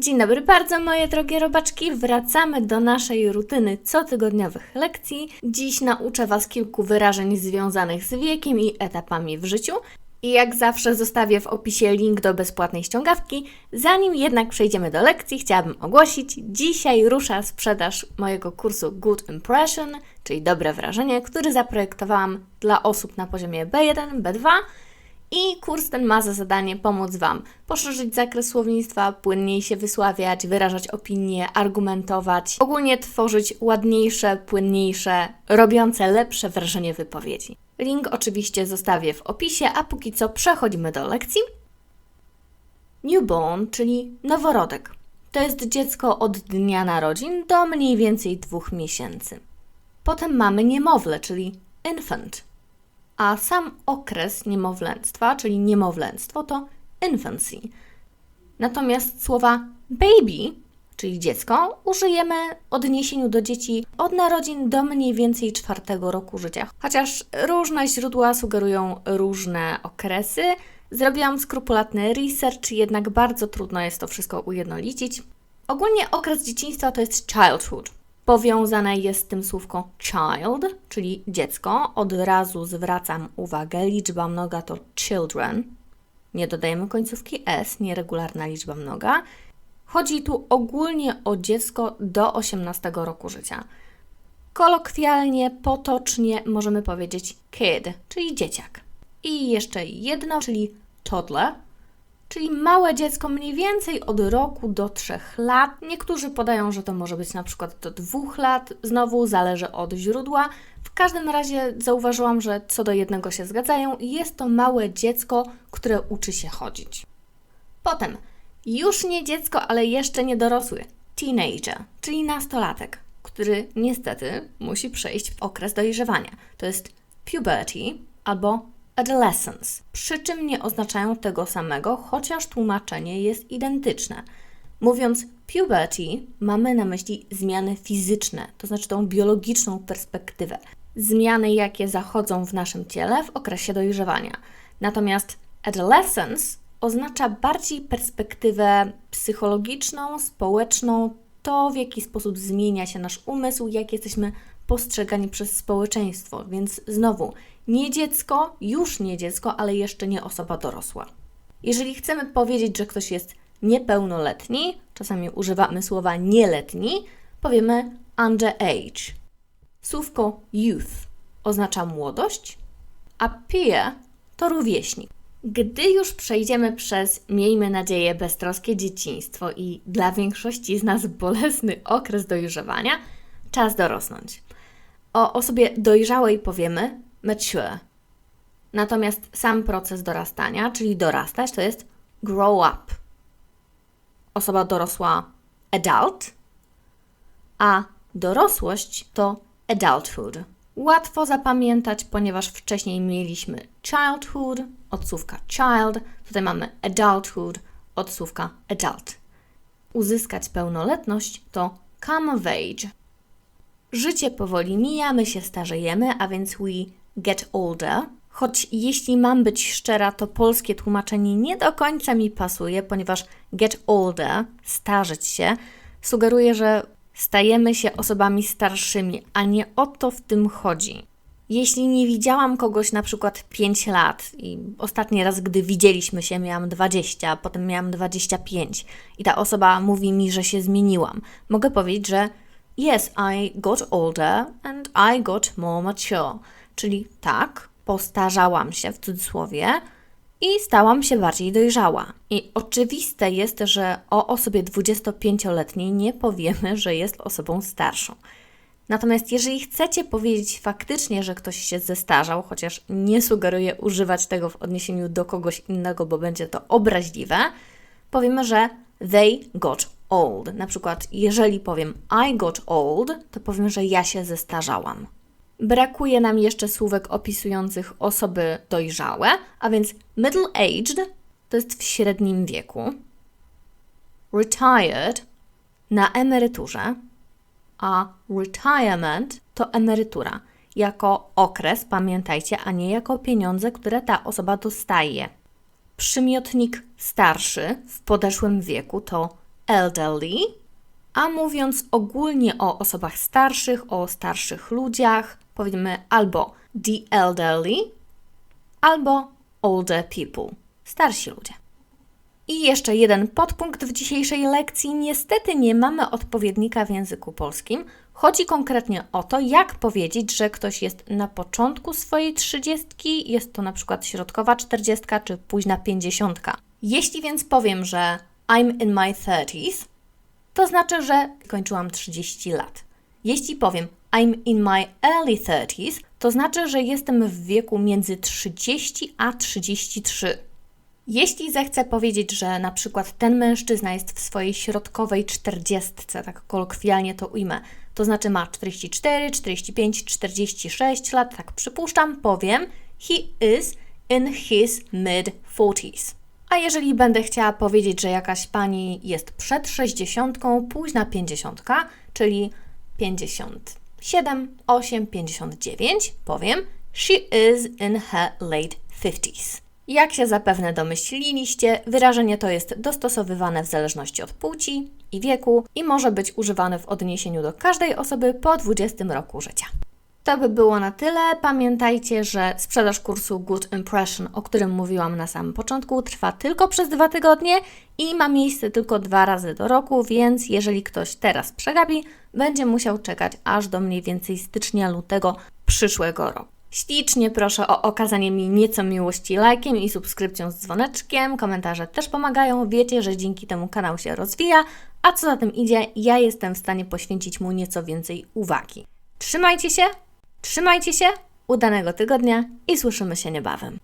Dzień dobry bardzo, moje drogie robaczki. Wracamy do naszej rutyny cotygodniowych lekcji. Dziś nauczę Was kilku wyrażeń związanych z wiekiem i etapami w życiu. I jak zawsze zostawię w opisie link do bezpłatnej ściągawki. Zanim jednak przejdziemy do lekcji, chciałabym ogłosić, dzisiaj rusza sprzedaż mojego kursu Good Impression, czyli dobre wrażenie, który zaprojektowałam dla osób na poziomie B1, B2 i kurs ten ma za zadanie pomóc Wam poszerzyć zakres słownictwa, płynniej się wysławiać, wyrażać opinie, argumentować, ogólnie tworzyć ładniejsze, płynniejsze, robiące lepsze wrażenie wypowiedzi. Link oczywiście zostawię w opisie, a póki co przechodzimy do lekcji. Newborn, czyli noworodek. To jest dziecko od dnia narodzin do mniej więcej dwóch miesięcy. Potem mamy niemowlę, czyli infant a sam okres niemowlęctwa, czyli niemowlęctwo, to infancy. Natomiast słowa baby, czyli dziecko, użyjemy w odniesieniu do dzieci od narodzin do mniej więcej czwartego roku życia. Chociaż różne źródła sugerują różne okresy, zrobiłam skrupulatny research, jednak bardzo trudno jest to wszystko ujednolicić. Ogólnie okres dzieciństwa to jest childhood. Powiązane jest z tym słówko child, czyli dziecko. Od razu zwracam uwagę, liczba mnoga to children. Nie dodajemy końcówki s, nieregularna liczba mnoga. Chodzi tu ogólnie o dziecko do 18 roku życia. Kolokwialnie, potocznie możemy powiedzieć kid, czyli dzieciak. I jeszcze jedno, czyli toddler, czyli małe dziecko mniej więcej od roku do trzech lat. Niektórzy podają, że to może być na przykład do dwóch lat, znowu zależy od źródła. W każdym razie zauważyłam, że co do jednego się zgadzają, jest to małe dziecko, które uczy się chodzić. Potem, już nie dziecko, ale jeszcze nie dorosły, teenager, czyli nastolatek, który niestety musi przejść w okres dojrzewania. To jest puberty albo adolescence, przy czym nie oznaczają tego samego, chociaż tłumaczenie jest identyczne. Mówiąc puberty, mamy na myśli zmiany fizyczne, to znaczy tą biologiczną perspektywę. Zmiany, jakie zachodzą w naszym ciele w okresie dojrzewania. Natomiast adolescence oznacza bardziej perspektywę psychologiczną, społeczną, to w jaki sposób zmienia się nasz umysł, jak jesteśmy postrzegani przez społeczeństwo. Więc znowu, nie dziecko, już nie dziecko, ale jeszcze nie osoba dorosła. Jeżeli chcemy powiedzieć, że ktoś jest niepełnoletni, czasami używamy słowa nieletni, powiemy underage. Słówko youth oznacza młodość, a peer to rówieśnik. Gdy już przejdziemy przez, miejmy nadzieję, beztroskie dzieciństwo i dla większości z nas bolesny okres dojrzewania, czas dorosnąć. O osobie dojrzałej powiemy mature. Natomiast sam proces dorastania, czyli dorastać, to jest grow up. Osoba dorosła adult, a dorosłość to adulthood. Łatwo zapamiętać, ponieważ wcześniej mieliśmy childhood, odsłówka child, tutaj mamy adulthood, odsłówka adult. Uzyskać pełnoletność to come of age. Życie powoli mija, my się starzejemy, a więc we get older. Choć jeśli mam być szczera, to polskie tłumaczenie nie do końca mi pasuje, ponieważ get older, starzeć się, sugeruje, że stajemy się osobami starszymi, a nie o to w tym chodzi. Jeśli nie widziałam kogoś na przykład 5 lat i ostatni raz, gdy widzieliśmy się, miałam 20, potem miałam 25 i ta osoba mówi mi, że się zmieniłam, mogę powiedzieć, że yes, I got older and I got more mature. Czyli tak, postarzałam się w cudzysłowie i stałam się bardziej dojrzała. I oczywiste jest, że o osobie 25-letniej nie powiemy, że jest osobą starszą. Natomiast jeżeli chcecie powiedzieć faktycznie, że ktoś się zestarzał, chociaż nie sugeruję używać tego w odniesieniu do kogoś innego, bo będzie to obraźliwe, powiemy, że they got old. Na przykład, jeżeli powiem I got old, to powiem, że ja się zestarzałam. Brakuje nam jeszcze słówek opisujących osoby dojrzałe, a więc middle-aged to jest w średnim wieku, retired na emeryturze, a retirement to emerytura jako okres, pamiętajcie, a nie jako pieniądze, które ta osoba dostaje. Przymiotnik starszy w podeszłym wieku to elderly, a mówiąc ogólnie o osobach starszych, o starszych ludziach, powiemy albo the elderly, albo older people, starsi ludzie. I jeszcze jeden podpunkt w dzisiejszej lekcji. Niestety nie mamy odpowiednika w języku polskim. Chodzi konkretnie o to, jak powiedzieć, że ktoś jest na początku swojej trzydziestki, jest to na przykład środkowa czterdziestka czy późna pięćdziesiątka. Jeśli więc powiem, że I'm in my 30s, to znaczy, że kończyłam 30 lat. Jeśli powiem I'm in my early 30s, to znaczy, że jestem w wieku między 30 a 33. Jeśli zechcę powiedzieć, że na przykład ten mężczyzna jest w swojej środkowej czterdziestce, tak kolokwialnie to ujmę, to znaczy ma 44, 45, 46 lat, tak przypuszczam, powiem he is in his mid 40s. A jeżeli będę chciała powiedzieć, że jakaś pani jest przed 60, późna 50, czyli 57, 8, 59, powiem she is in her late 50s. Jak się zapewne domyśliliście, wyrażenie to jest dostosowywane w zależności od płci i wieku i może być używane w odniesieniu do każdej osoby po 20 roku życia. To by było na tyle. Pamiętajcie, że sprzedaż kursu Good Impression, o którym mówiłam na samym początku, trwa tylko przez dwa tygodnie i ma miejsce tylko dwa razy do roku, więc jeżeli ktoś teraz przegapi, będzie musiał czekać aż do mniej więcej stycznia, lutego przyszłego roku. Ślicznie proszę o okazanie mi nieco miłości lajkiem i subskrypcją z dzwoneczkiem. Komentarze też pomagają. Wiecie, że dzięki temu kanał się rozwija, a co za tym idzie, ja jestem w stanie poświęcić mu nieco więcej uwagi. Trzymajcie się, trzymajcie się, udanego tygodnia i słyszymy się niebawem.